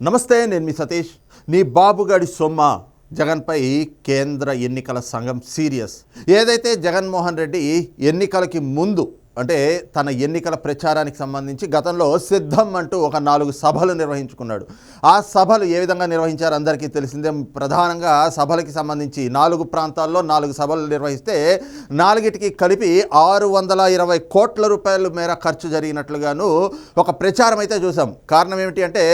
నమస్తే నేను మీ సతీష్. నీ బాబుగాడి సొమ్మ జగన్పై కేంద్ర ఎన్నికల సంఘం సీరియస్. ఏదైతే జగన్మోహన్ రెడ్డి ఎన్నికలకి ముందు అంటే తన ఎన్నికల ప్రచారానికి సంబంధించి గతంలో సిద్ధం అంటూ ఒక నాలుగు సభలు నిర్వహించుకున్నాడు. ఆ సభలు ఏ విధంగా నిర్వహించారు అందరికీ తెలిసిందే. ప్రధానంగా సభలకి సంబంధించి నాలుగు ప్రాంతాల్లో నాలుగు సభలు నిర్వహిస్తే నాలుగిటికి కలిపి ఆరు వందల ఇరవై కోట్ల రూపాయల మేర ఖర్చు జరిగినట్లుగాను ఒక ప్రచారం అయితే చూసాం కారణం ఏమిటి అంటే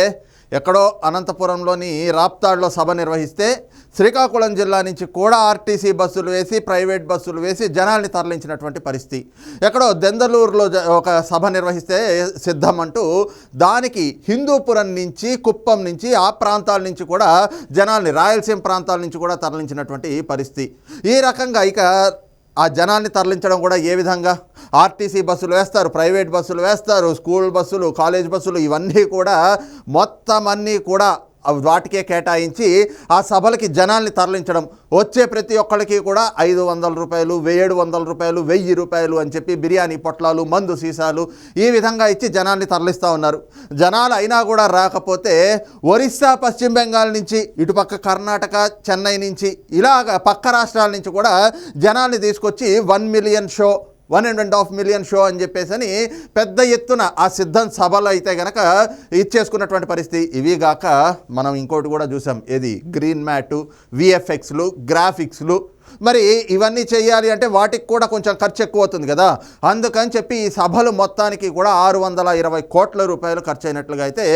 ఎక్కడో అనంతపురంలోని రాప్తాడ్లో సభ నిర్వహిస్తే శ్రీకాకుళం జిల్లా నుంచి కూడా ఆర్టీసీ బస్సులు వేసి ప్రైవేట్ బస్సులు వేసి జనాల్ని తరలించినటువంటి పరిస్థితి. ఎక్కడో దెందలూరులో జ- ఒక సభ నిర్వహిస్తే సిద్ధం అంటూ దానికి హిందూపురం నుంచి కుప్పం నుంచి ఆ ప్రాంతాల నుంచి కూడా జనాల్ని రాయలసీమ ప్రాంతాల నుంచి కూడా తరలించినటువంటి పరిస్థితి. ఈ రకంగా ఇక ఆ జనాన్ని తరలించడం కూడా ఏ విధంగా? ఆర్టీసీ బస్సులు వేస్తారు ప్రైవేట్ బస్సులు వేస్తారు స్కూల్ బస్సులు కాలేజ్ బస్సులు ఇవన్నీ కూడా మొత్తం అన్నీ కూడా వాటికే కేటాయించి ఆ సభలకి జనాల్ని తరలించడం. వచ్చే ప్రతి ఒక్కరికి కూడా ఐదు వందల రూపాయలు ఏడు వందల రూపాయలు వెయ్యి రూపాయలు అని చెప్పి బిర్యానీ పొట్లాలు మందు సీసాలు ఈ విధంగా ఇచ్చి జనాల్ని తరలిస్తూ ఉన్నారు. జనాలు అయినా కూడా రాకపోతే ఒరిస్సా పశ్చిమ బెంగాల్ నుంచి ఇటుపక్క కర్ణాటక చెన్నై నుంచి ఇలాగ పక్క రాష్ట్రాల నుంచి కూడా జనాల్ని తీసుకొచ్చి one million show one and and half million show అని చెప్పేసి అని పెద్ద ఎత్తున ఆ సిద్ధం సభలు అయితే గనక ఇచ్చేసుకున్నటువంటి పరిస్థితి. ఇవి గాక మనం ఇంకోటి కూడా చూసాం. ఏది? గ్రీన్ మ్యాటు విఎఫ్ఎక్స్లు గ్రాఫిక్స్లు. మరి ఇవన్నీ చేయాలి అంటే వాటికి కూడా కొంచెం ఖర్చు ఎక్కువ అవుతుంది కదా. అందుకని చెప్పి ఈ సభలు మొత్తానికి కూడా ఆరు వందల ఇరవై కోట్ల రూపాయలు ఖర్చు అయినట్లుగా అయితే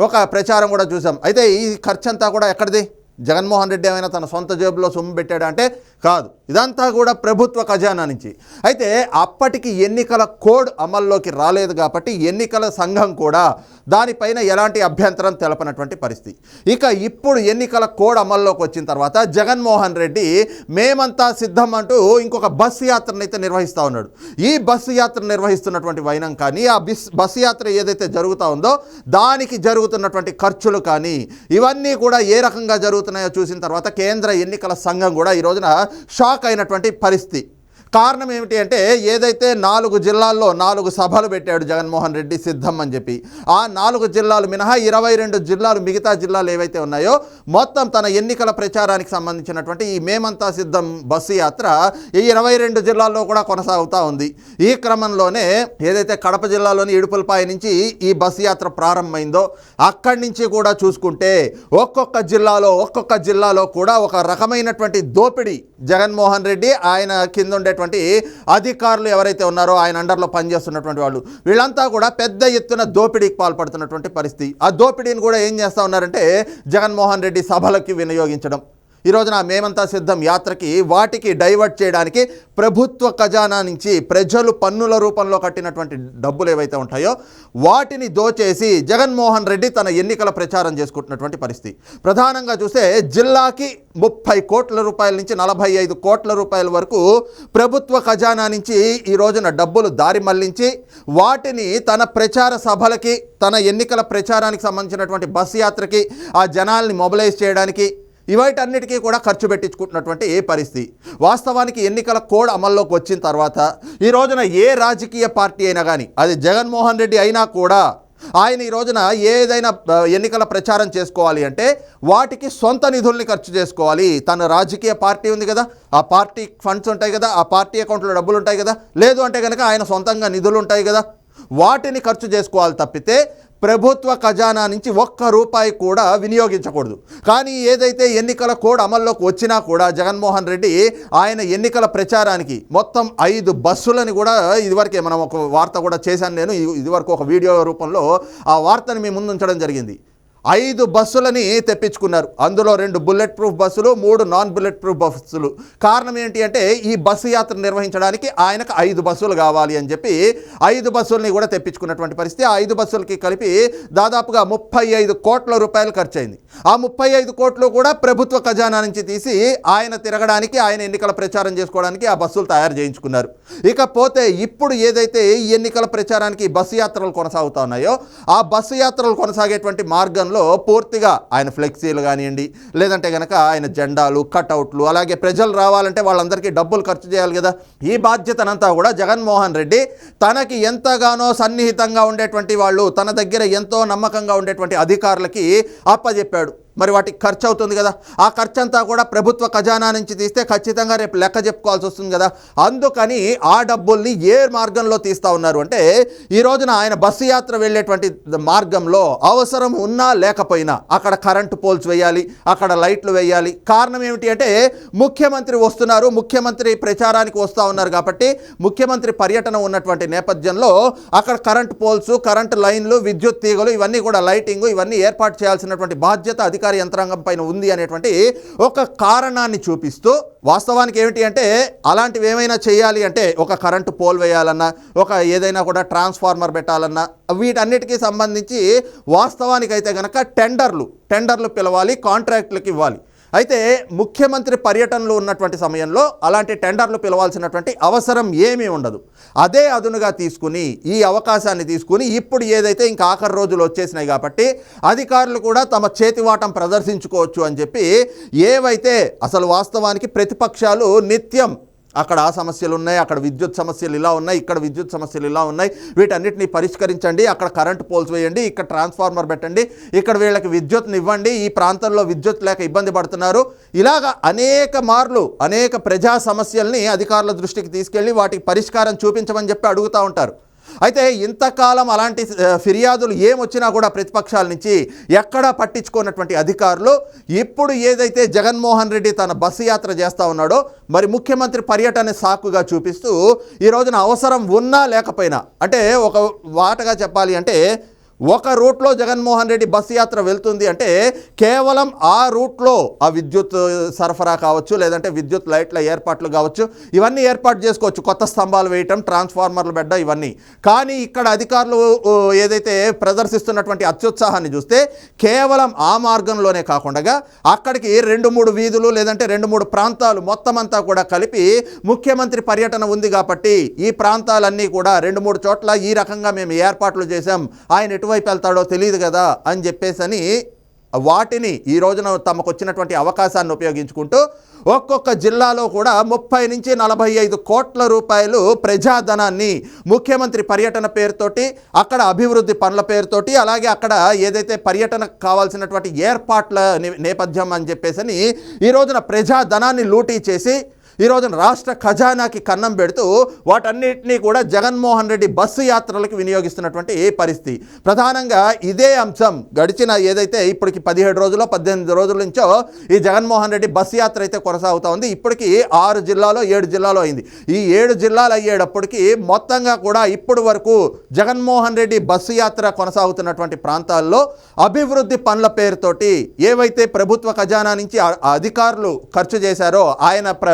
ఒక ప్రచారం కూడా చూసాం. అయితే ఈ ఖర్చు అంతా కూడా ఎక్కడిది? జగన్మోహన్ రెడ్డి ఏమైనా తన సొంత జేబులో సొమ్ము పెట్టాడా అంటే కాదు. ఇదంతా కూడా ప్రభుత్వ ఖజానా నుంచి. అయితే అప్పటికి ఎన్నికల కోడ్ అమల్లోకి రాలేదు కాబట్టి ఎన్నికల సంఘం కూడా దానిపైన ఎలాంటి అభ్యంతరం తెలపనటువంటి పరిస్థితి. ఇక ఇప్పుడు ఎన్నికల కోడ్ అమల్లోకి వచ్చిన తర్వాత జగన్మోహన్ రెడ్డి మేమంతా సిద్ధం అంటూ ఇంకొక బస్సు యాత్రను అయితే నిర్వహిస్తూ ఉన్నాడు. ఈ బస్సు యాత్ర నిర్వహిస్తున్నటువంటి వైనం కానీ ఆ బిస్ బస్సు యాత్ర ఏదైతే జరుగుతూ ఉందో దానికి జరుగుతున్నటువంటి ఖర్చులు కానీ ఇవన్నీ కూడా ఏ రకంగా జరుగుతున్నాయో చూసిన తర్వాత కేంద్ర ఎన్నికల సంఘం కూడా ఈ రోజున షాక్ అయినటువంటి పరిస్థితి. కారణం ఏమిటి అంటే ఏదైతే నాలుగు జిల్లాల్లో నాలుగు సభలు పెట్టాడు జగన్మోహన్ రెడ్డి సిద్ధం అని చెప్పి ఆ నాలుగు జిల్లాలు మినహా ఇరవై రెండు జిల్లాలు మిగతా జిల్లాలు ఏవైతే ఉన్నాయో మొత్తం తన ఎన్నికల ప్రచారానికి సంబంధించినటువంటి ఈ మేమంతా సిద్ధం బస్సు యాత్ర ఈ ఇరవై రెండు జిల్లాల్లో కూడా కొనసాగుతూ ఉంది. ఈ క్రమంలోనే ఏదైతే కడప జిల్లాలోని ఇడుపులపాయ నుంచి ఈ బస్సు యాత్ర ప్రారంభమైందో అక్కడి నుంచి కూడా చూసుకుంటే ఒక్కొక్క జిల్లాలో ఒక్కొక్క జిల్లాలో కూడా ఒక రకమైనటువంటి దోపిడీ జగన్మోహన్ రెడ్డి ఆయన కింద ఉండేటువంటి అధికారులు ఎవరైతే ఉన్నారో ఆయన అండర్లో పనిచేస్తున్నటువంటి వాళ్ళు వీళ్ళంతా కూడా పెద్ద ఎత్తున దోపిడీకి పాల్పడుతున్నటువంటి పరిస్థితి. ఆ దోపిడీని కూడా ఏం చేస్తూ ఉన్నారంటే జగన్మోహన్ రెడ్డి సభలకి వినియోగించడం. ఈ రోజున మేమంతా సిద్ధం. యాత్రకి వాటికి డైవర్ట్ చేయడానికి ప్రభుత్వ ఖజానా నుంచి ప్రజలు పన్నుల రూపంలో కట్టినటువంటి డబ్బులు ఏవైతే ఉంటాయో వాటిని దోచేసి జగన్మోహన్ రెడ్డి తన ఎన్నికల ప్రచారం చేసుకుంటున్నటువంటి పరిస్థితి. ప్రధానంగా చూస్తే జిల్లాకి ముప్పై కోట్ల రూపాయల నుంచి నలభై ఐదు కోట్ల రూపాయల వరకు ప్రభుత్వ ఖజానా నుంచి ఈ రోజున డబ్బులు దారి మళ్ళించి వాటిని తన ప్రచార సభలకి తన ఎన్నికల ప్రచారానికి సంబంధించినటువంటి బస్ యాత్రకి ఆ జనాల్ని మొబిలైజ్ చేయడానికి ఇవాటన్నిటికీ కూడా ఖర్చు పెట్టించుకుంటున్నటువంటి ఏ పరిస్థితి? వాస్తవానికి ఎన్నికల కోడ్ అమల్లోకి వచ్చిన తర్వాత ఈ రోజున ఏ రాజకీయ పార్టీ అయినా కానీ అది జగన్మోహన్ రెడ్డి అయినా కూడా ఆయన ఈ రోజున ఏదైనా ఎన్నికల ప్రచారం చేసుకోవాలి అంటే వాటికి సొంత నిధుల్ని ఖర్చు చేసుకోవాలి. తన రాజకీయ పార్టీ ఉంది కదా ఆ పార్టీ ఫండ్స్ ఉంటాయి కదా ఆ పార్టీ అకౌంట్లో డబ్బులు ఉంటాయి కదా లేదు అంటే కనుక ఆయన సొంతంగా నిధులు ఉంటాయి కదా వాటిని ఖర్చు చేసుకోవాలి తప్పితే ప్రభుత్వ ఖజానా నుంచి ఒక్క రూపాయి కూడా వినియోగించకూడదు. కానీ ఏదైతే ఎన్నికల కోడ్ అమల్లోకి వచ్చినా కూడా జగన్మోహన్ రెడ్డి ఆయన ఎన్నికల ప్రచారానికి మొత్తం ఐదు బస్సులని కూడా ఇదివరకే మనం ఒక వార్త కూడా చేశాను నేను ఇదివరకు ఒక వీడియో రూపంలో ఆ వార్తను మీ ముందు ఉంచడం జరిగింది. ఐదు బస్సులని తెప్పించుకున్నారు. అందులో రెండు బుల్లెట్ ప్రూఫ్ బస్సులు మూడు నాన్ బుల్లెట్ ప్రూఫ్ బస్సులు. కారణం ఏంటి అంటే ఈ బస్సు యాత్ర నిర్వహించడానికి ఆయనకు ఐదు బస్సులు కావాలి అని చెప్పి ఐదు బస్సుల్ని కూడా తెప్పించుకున్నటువంటి పరిస్థితి. ఆ ఐదు బస్సులకి కలిపి దాదాపుగా ముప్పై ఐదు కోట్ల రూపాయలు ఖర్చు అయింది ఆ ముప్పై ఐదు కోట్లు కూడా ప్రభుత్వ ఖజానా నుంచి తీసి ఆయన తిరగడానికి ఆయన ఎన్నికల ప్రచారం చేసుకోవడానికి ఆ బస్సులు తయారు చేయించుకున్నారు. ఇకపోతే ఇప్పుడు ఏదైతే ఈ ఎన్నికల ప్రచారానికి బస్సు యాత్రలు కొనసాగుతున్నాయో ఆ బస్సు యాత్రలు కొనసాగేటువంటి మార్గంలో సమయంలో పూర్తిగా ఆయన ఫ్లెక్సీలు కానివ్వండి లేదంటే కనుక ఆయన జెండాలు కటౌట్లు అలాగే ప్రజలు రావాలంటే వాళ్ళందరికీ డబ్బులు ఖర్చు చేయాలి కదా. ఈ బాధ్యతనంతా కూడా జగన్మోహన్ రెడ్డి తనకి ఎంతగానో సన్నిహితంగా ఉండేటువంటి వాళ్ళు తన దగ్గర ఎంతో నమ్మకంగా ఉండేటువంటి అధికారులకి అప్పజెప్పాడు. మరి వాటికి ఖర్చు అవుతుంది కదా. ఆ ఖర్చు అంతా కూడా ప్రభుత్వ ఖజానా నుంచి తీస్తే ఖచ్చితంగా రేపు లెక్క చెప్పుకోవాల్సి వస్తుంది కదా. అందుకని ఆ డబ్బుల్ని ఏ మార్గంలో తీస్తా ఉన్నారు అంటే ఈ రోజున ఆయన బస్సు యాత్ర వెళ్ళేటువంటి మార్గంలో అవసరం ఉన్నా లేకపోయినా అక్కడ కరెంటు పోల్స్ వేయాలి అక్కడ లైట్లు వేయాలి. కారణం ఏమిటి అంటే ముఖ్యమంత్రి వస్తున్నారు ముఖ్యమంత్రి ప్రచారానికి వస్తూ ఉన్నారు కాబట్టి ముఖ్యమంత్రి పర్యటన ఉన్నటువంటి నేపథ్యంలో అక్కడ కరెంటు పోల్స్ కరెంటు లైన్లు విద్యుత్ తీగలు ఇవన్నీ కూడా లైటింగ్ ఇవన్నీ ఏర్పాటు చేయాల్సినటువంటి బాధ్యత అధికార యంత్రాంగం పైన ఉంది అనేటువంటి ఒక కారణాన్ని చూపిస్తూ వాస్తవానికి ఏమిటి అంటే అలాంటివి ఏమైనా చేయాలి అంటే ఒక కరెంటు పోల్ వేయాలన్నా ఒక ఏదైనా కూడా ట్రాన్స్ఫార్మర్ పెట్టాలన్నా వీటన్నిటికీ సంబంధించి వాస్తవానికైతే కనుక టెండర్లు టెండర్లు పిలవాలి కాంట్రాక్టులకు ఇవ్వాలి. అయితే ముఖ్యమంత్రి పర్యటనలో ఉన్నటువంటి సమయంలో అలాంటి టెండర్లు పిలవాల్సినటువంటి అవసరం ఏమీ ఉండదు. అదే అదునుగా తీసుకుని ఈ అవకాశాన్ని తీసుకుని ఇప్పుడు ఏదైతే ఇంకా ఆఖరి రోజులు వచ్చేసినాయి కాబట్టి అధికారులు కూడా తమ చేతివాటం ప్రదర్శించుకోవచ్చు అని చెప్పి ఏవైతే అసలు వాస్తవానికి ప్రతిపక్షాలు నిత్యం అక్కడ ఆ సమస్యలు ఉన్నాయి అక్కడ విద్యుత్ సమస్యలు ఇలా ఉన్నాయి ఇక్కడ విద్యుత్ సమస్యలు ఇలా ఉన్నాయి. వీటన్నిటిని పరిష్కరించండి అక్కడ కరెంట్ పోల్స్ వేయండి ఇక్కడ ట్రాన్స్ఫార్మర్ పెట్టండి ఇక్కడ వీళ్ళకి విద్యుత్ని ఇవ్వండి ఈ ప్రాంతంలో విద్యుత్ లేక ఇబ్బంది పడుతున్నారు. ఇలాగ అనేక మార్లు అనేక ప్రజా సమస్యల్ని అధికారుల దృష్టికి తీసుకెళ్ళి వాటికి పరిష్కారం చూపించమని చెప్పి అడుగుతూ ఉంటారు. అయితే ఇంతకాలం అలాంటి ఫిర్యాదులు ఏమొచ్చినా కూడా ప్రతిపక్షాల నుంచి ఎక్కడా పట్టించుకున్నటువంటి అధికారులు ఇప్పుడు ఏదైతే జగన్మోహన్ రెడ్డి తన బస్సు యాత్ర చేస్తూ ఉన్నాడో మరి ముఖ్యమంత్రి పర్యటన సాకుగా చూపిస్తూ ఈ రోజున అవసరం ఉన్నా లేకపోయినా అంటే ఒక వాటగా చెప్పాలి అంటే ఒక రూట్లో జగన్మోహన్ రెడ్డి బస్సు యాత్ర వెళ్తుంది అంటే కేవలం ఆ రూట్లో ఆ విద్యుత్ సరఫరా కావచ్చు లేదంటే విద్యుత్ లైట్ల ఏర్పాట్లు కావచ్చు ఇవన్నీ ఏర్పాటు చేసుకోవచ్చు. కొత్త స్తంభాలు వేయటం ట్రాన్స్ఫార్మర్లు బెడ్డ ఇవన్నీ. కానీ ఇక్కడ అధికారులు ఏదైతే ప్రదర్శిస్తున్నటువంటి అత్యుత్సాహాన్ని చూస్తే కేవలం ఆ మార్గంలోనే కాకుండా అక్కడికి రెండు మూడు వీధులు లేదంటే రెండు మూడు ప్రాంతాలు మొత్తం అంతా కూడా కలిపి ముఖ్యమంత్రి పర్యటన ఉంది కాబట్టి ఈ ప్రాంతాలన్నీ కూడా రెండు మూడు చోట్ల ఈ రకంగా మేము ఏర్పాట్లు చేశాం. ఆయన వైపు వెళ్తాడో తెలియదు కదా అని చెప్పేసి అని వాటిని ఈ రోజున తమకు వచ్చినటువంటి అవకాశాన్ని ఉపయోగించుకుంటూ ఒక్కొక్క జిల్లాలో కూడా ముప్పై నుంచి నలభై ఐదు కోట్ల రూపాయలు ప్రజాధనాన్ని ముఖ్యమంత్రి పర్యటన పేరుతోటి అక్కడ అభివృద్ధి పనుల పేరుతోటి అలాగే అక్కడ ఏదైతే పర్యటనకు కావాల్సినటువంటి ఏర్పాట్ల నే- నేపథ్యం అని చెప్పేసి ఈ రోజున ప్రజాధనాన్ని లూటీ చేసి ఈ రోజున రాష్ట్ర ఖజానాకి కన్నం పెడుతూ వాటన్నిటినీ కూడా జగన్మోహన్ రెడ్డి బస్సు యాత్రలకు వినియోగిస్తున్నటువంటి ఏ పరిస్థితి? ప్రధానంగా ఇదే అంశం గడిచిన ఏదైతే ఇప్పటికి పదిహేడు రోజుల్లో పద్దెనిమిది రోజుల నుంచో ఈ జగన్మోహన్ రెడ్డి బస్సు యాత్ర అయితే కొనసాగుతూ ఉంది. ఇప్పటికి ఆరు జిల్లాలో ఏడు జిల్లాలో అయింది. ఈ ఏడు జిల్లాలు అయ్యేటప్పటికి మొత్తంగా కూడా ఇప్పటి వరకు జగన్మోహన్ రెడ్డి బస్సు యాత్ర కొనసాగుతున్నటువంటి ప్రాంతాల్లో అభివృద్ధి పనుల పేరుతోటి ఏవైతే ప్రభుత్వ ఖజానా నుంచి అధికారులు ఖర్చు చేశారో ఆయన ప్ర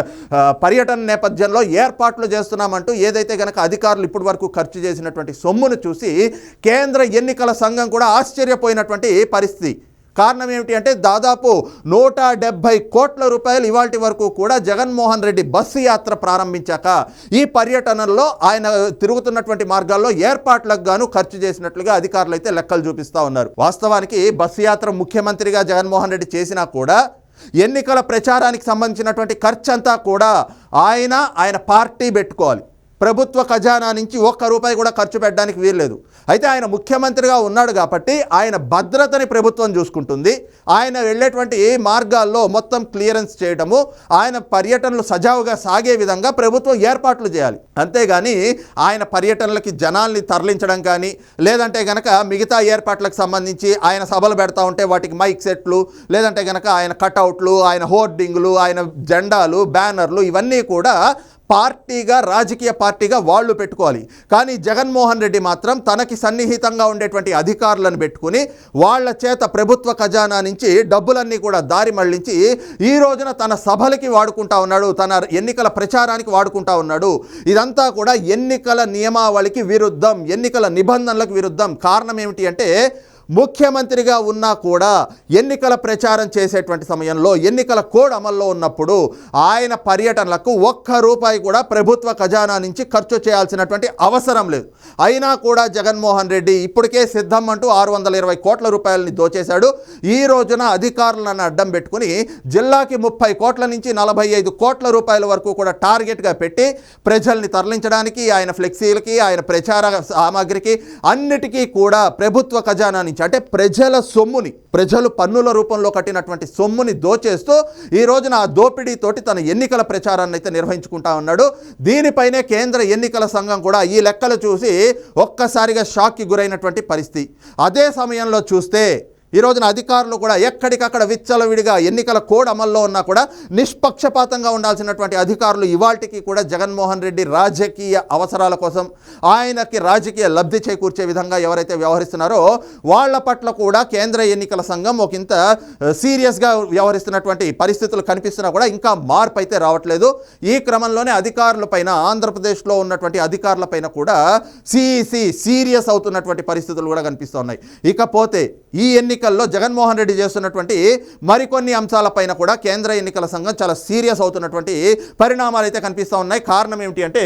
పర్యటన నేపథ్యంలో ఏర్పాట్లు చేస్తున్నామంటూ ఏదైతే గనక అధికారులు ఇప్పటి వరకు ఖర్చు చేసినటువంటి సొమ్మును చూసి కేంద్ర ఎన్నికల సంఘం కూడా ఆశ్చర్యపోయినటువంటి పరిస్థితి. కారణం ఏమిటి అంటే దాదాపు నూట డెబ్భై కోట్ల రూపాయలు ఇవాటి వరకు కూడా జగన్మోహన్ రెడ్డి బస్సు యాత్ర ప్రారంభించాక ఈ పర్యటనలో ఆయన తిరుగుతున్నటువంటి మార్గాల్లో ఏర్పాట్లకు గాను ఖర్చు చేసినట్లుగా అధికారులు అయితే లెక్కలు చూపిస్తూ ఉన్నారు. వాస్తవానికి బస్సు యాత్ర ముఖ్యమంత్రిగా జగన్మోహన్ రెడ్డి చేసినా కూడా ఎన్నికల ప్రచారానికి సంబంధించినటువంటి ఖర్చు అంతా కూడా ఆయన ఆయన పార్టీ పెట్టుకోవాలి. ప్రభుత్వ ఖజానా నుంచి ఒక్క రూపాయి కూడా ఖర్చు పెట్టడానికి వీల్లేదు. అయితే ఆయన ముఖ్యమంత్రిగా ఉన్నాడు కాబట్టి ఆయన భద్రతని ప్రభుత్వం చూసుకుంటుంది. ఆయన వెళ్ళేటువంటి మార్గాల్లో మొత్తం క్లియరెన్స్ చేయడము ఆయన పర్యటనలు సజావుగా సాగే విధంగా ప్రభుత్వం ఏర్పాట్లు చేయాలి. అంతేగాని ఆయన పర్యటనలకి జనాల్ని తరలించడం కానీ లేదంటే గనక మిగతా ఏర్పాట్లకు సంబంధించి ఆయన సభలు పెడతా ఉంటే వాటికి మైక్ సెట్లు లేదంటే గనక ఆయన కటౌట్లు ఆయన హోర్డింగ్లు ఆయన జెండాలు బ్యానర్లు ఇవన్నీ కూడా పార్టీగా రాజకీయ పార్టీగా వాళ్ళు పెట్టుకోవాలి. కానీ జగన్మోహన్ రెడ్డి మాత్రం తనకి సన్నిహితంగా ఉండేటువంటి అధికారులను పెట్టుకుని వాళ్ళ చేత ప్రభుత్వ ఖజానా నుంచి డబ్బులన్నీ కూడా దారి మళ్ళించి ఈ రోజున తన సభలకి వాడుకుంటా ఉన్నాడు తన ఎన్నికల ప్రచారానికి వాడుకుంటా ఉన్నాడు. ఇదంతా కూడా ఎన్నికల నియమావళికి విరుద్ధం ఎన్నికల నిబంధనలకు విరుద్ధం. కారణం ఏమిటి అంటే ముఖ్యమంత్రిగా ఉన్నా కూడా ఎన్నికల ప్రచారం చేసేటువంటి సమయంలో ఎన్నికల కోడ్ అమల్లో ఉన్నప్పుడు ఆయన పర్యటనలకు ఒక్క రూపాయి కూడా ప్రభుత్వ ఖజానా నుంచి ఖర్చు చేయాల్సినటువంటి అవసరం లేదు. అయినా కూడా జగన్మోహన్ రెడ్డి ఇప్పటికే సిద్ధం అంటూ ఆరు వందల ఇరవై కోట్ల రూపాయలని దోచేశాడు. ఈ రోజున అధికారులను అడ్డం పెట్టుకుని జిల్లాకి ముప్పై కోట్ల నుంచి నలభై ఐదు కోట్ల రూపాయల వరకు కూడా టార్గెట్గా పెట్టి ప్రజల్ని తరలించడానికి ఆయన ఫ్లెక్సీలకి ఆయన ప్రచార సామాగ్రికి అన్నిటికీ కూడా ప్రభుత్వ ఖజానా నుంచి అంటే ప్రజల సొమ్ముని ప్రజలు పన్నుల రూపంలో కట్టినటువంటి సొమ్ముని దోచేస్తూ ఈ రోజున ఆ దోపిడీతోటి తన ఎన్నికల ప్రచారాన్ని అయితే నిర్వహించుకుంటా ఉన్నాడు. దీనిపైనే కేంద్ర ఎన్నికల సంఘం కూడా ఈ లెక్కలు చూసి ఒక్కసారిగా షాక్కి గురైనటువంటి పరిస్థితి. అదే సమయంలో చూస్తే ఈ రోజున అధికారులు కూడా ఎక్కడికక్కడ విచ్చలవిడిగా ఎన్నికల కోడ్ అమల్లో ఉన్నా కూడా నిష్పక్షపాతంగా ఉండాల్సినటువంటి అధికారులు ఇవాల్టికి కూడా జగన్మోహన్ రెడ్డి రాజకీయ అవసరాల కోసం ఆయనకి రాజకీయ లబ్ధి చేకూర్చే విధంగా ఎవరైతే వ్యవహరిస్తున్నారో వాళ్ళ పట్ల కూడా కేంద్ర ఎన్నికల సంఘం ఒక ఇంత సీరియస్గా వ్యవహరిస్తున్నటువంటి పరిస్థితులు కనిపిస్తున్నా కూడా ఇంకా మార్పు అయితే రావట్లేదు. ఈ క్రమంలోనే అధికారుల పైన ఆంధ్రప్రదేశ్లో ఉన్నటువంటి అధికారుల పైన కూడా సిఈసి సీరియస్ అవుతున్నటువంటి పరిస్థితులు కూడా కనిపిస్తున్నాయి ఇకపోతే ఈ ఎన్నిక ఎన్నికల్లో జగన్మోహన్ రెడ్డి చేస్తున్నటువంటి మరికొన్ని అంశాలపైన కూడా కేంద్ర ఎన్నికల సంఘం చాలా సీరియస్ అవుతున్నటువంటి పరిణామాలు అయితే కనిపిస్తూ ఉన్నాయి. కారణం ఏమిటి అంటే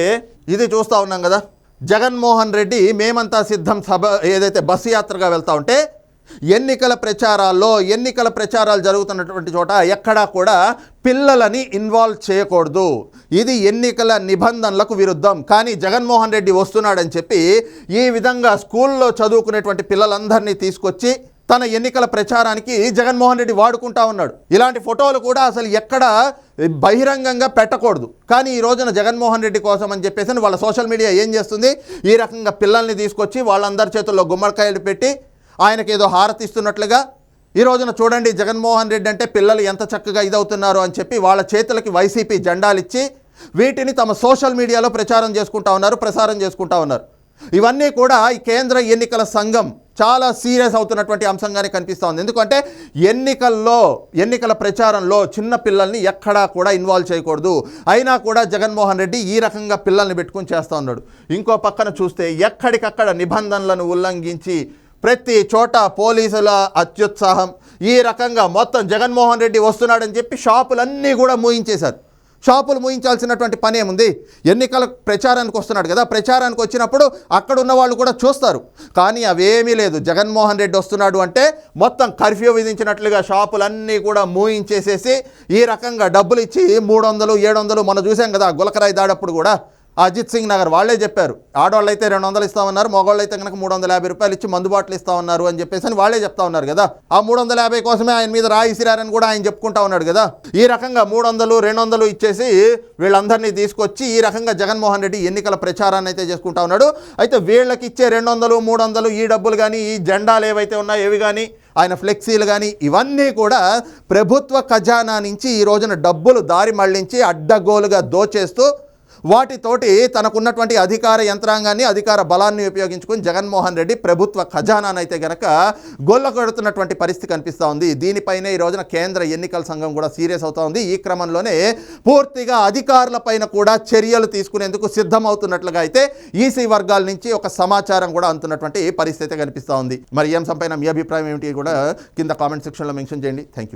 ఇది చూస్తూ ఉన్నాం కదా. జగన్మోహన్ రెడ్డి మేమంతా సిద్ధం సభ ఏదైతే బస్సు యాత్రగా వెళ్తా ఉంటే ఎన్నికల ప్రచారాల్లో ఎన్నికల ప్రచారాలు జరుగుతున్నటువంటి చోట ఎక్కడా కూడా పిల్లలని ఇన్వాల్వ్ చేయకూడదు. ఇది ఎన్నికల నిబంధనలకు విరుద్ధం. కానీ జగన్మోహన్ రెడ్డి వస్తున్నాడని చెప్పి ఈ విధంగా స్కూల్లో చదువుకునేటువంటి పిల్లలందరినీ తీసుకొచ్చి తన ఎన్నికల ప్రచారానికి జగన్మోహన్ రెడ్డి వాడుకుంటా ఉన్నాడు. ఇలాంటి ఫోటోలు కూడా అసలు ఎక్కడ బహిరంగంగా పెట్టకూడదు. కానీ ఈ రోజున జగన్మోహన్ రెడ్డి కోసం అని చెప్పేసి వాళ్ళ సోషల్ మీడియా ఏం చేస్తుంది? ఈ రకంగా పిల్లల్ని తీసుకొచ్చి వాళ్ళందరి చేతుల్లో గుమ్మడికాయలు పెట్టి ఆయనకి ఏదో హారతి ఇస్తున్నట్లుగా ఈ రోజున చూడండి జగన్మోహన్ రెడ్డి అంటే పిల్లలు ఎంత చక్కగా ఇదవుతున్నారు అని చెప్పి వాళ్ళ చేతులకి వైసీపీ జెండాలిచ్చి వీటిని తమ సోషల్ మీడియాలో ప్రచారం చేసుకుంటా ఉన్నారు ప్రసారం చేసుకుంటా ఉన్నారు. ఇవన్నీ కూడా ఈ కేంద్ర ఎన్నికల సంఘం చాలా సీరియస్ అవుతున్నటువంటి అంశంగానే కనిపిస్తూ ఉంది. ఎందుకంటే ఎన్నికల్లో ఎన్నికల ప్రచారంలో చిన్న పిల్లల్ని ఎక్కడా కూడా ఇన్వాల్వ్ చేయకూడదు. అయినా కూడా జగన్మోహన్ రెడ్డి ఈ రకంగా పిల్లల్ని పెట్టుకుని చేస్తూ ఉన్నాడు. ఇంకో పక్కన చూస్తే ఎక్కడికక్కడ నిబంధనలను ఉల్లంఘించి ప్రతి చోట పోలీసుల అత్యుత్సాహం. ఈ రకంగా మొత్తం జగన్మోహన్ రెడ్డి వస్తున్నాడని చెప్పి షాపులన్నీ కూడా మూయించేశారు. షాపులు మూయించాల్సినటువంటి పని ఏముంది? ఎన్నికల ప్రచారానికి వస్తున్నాడు కదా. ప్రచారానికి వచ్చినప్పుడు అక్కడ ఉన్న వాళ్ళు కూడా చూస్తారు. కానీ అవేమీ లేదు. జగన్మోహన్ రెడ్డి వస్తున్నాడు అంటే మొత్తం కర్ఫ్యూ విధించినట్లుగా షాపులన్నీ కూడా మూయించేసేసి ఈ రకంగా డబ్బులు ఇచ్చి మూడు వందలు ఏడు వందలు మనం చూసాం కదా గులకరాయి దాడప్పుడు కూడా అజిత్ సింగ్ నగర్ వాళ్ళే చెప్పారు. ఆడవాళ్ళు అయితే రెండు వందలు ఇస్తామన్నారు మగవాళ్ళు అయితే కనుక మూడు వందల యాభై రూపాయలు ఇచ్చి మందు బాటలు ఇస్తామన్నారు అని చెప్పేసి అని వాళ్ళే చెప్తా ఉన్నారు కదా. ఆ మూడు వందల యాభై కోసమే ఆయన మీద రాయిసిరారని కూడా ఆయన చెప్పుకుంటా ఉన్నాడు కదా. ఈ రకంగా మూడు వందలు రెండు వందలు ఇచ్చేసి వీళ్ళందరినీ తీసుకొచ్చి ఈ రకంగా జగన్మోహన్ రెడ్డి ఎన్నికల ప్రచారాన్ని అయితే చేసుకుంటా ఉన్నాడు. అయితే వీళ్ళకి ఇచ్చే రెండు వందలు మూడు వందలు ఈ డబ్బులు కానీ ఈ జెండాలు ఏవైతే ఉన్నాయో ఏవి కానీ ఆయన ఫ్లెక్సీలు కానీ ఇవన్నీ కూడా ప్రభుత్వ ఖజానా నుంచి ఈ రోజున డబ్బులు దారి మళ్ళించి అడ్డగోలుగా దోచేస్తూ వాటితోటి తనకున్నటువంటి అధికార యంత్రాంగాన్ని అధికార బలాన్ని ఉపయోగించుకుని జగన్మోహన్ రెడ్డి ప్రభుత్వ ఖజానానైతే గనక గొల్ల కొడుతున్నటువంటి పరిస్థితి కనిపిస్తూ ఉంది. దీనిపైనే ఈ రోజున కేంద్ర ఎన్నికల సంఘం కూడా సీరియస్ అవుతా ఉంది. ఈ క్రమంలోనే పూర్తిగా అధికారులపైన కూడా చర్యలు తీసుకునేందుకు సిద్ధమవుతున్నట్లుగా అయితే ఈసీ వర్గాల నుంచి ఒక సమాచారం కూడా అందుతున్నటువంటి పరిస్థితి కనిపిస్తూ ఉంది. మరి ఏం సంపైన మీ అభిప్రాయం ఏమిటి కూడా కింద కామెంట్ సెక్షన్లో మెన్షన్ చేయండి. Thank you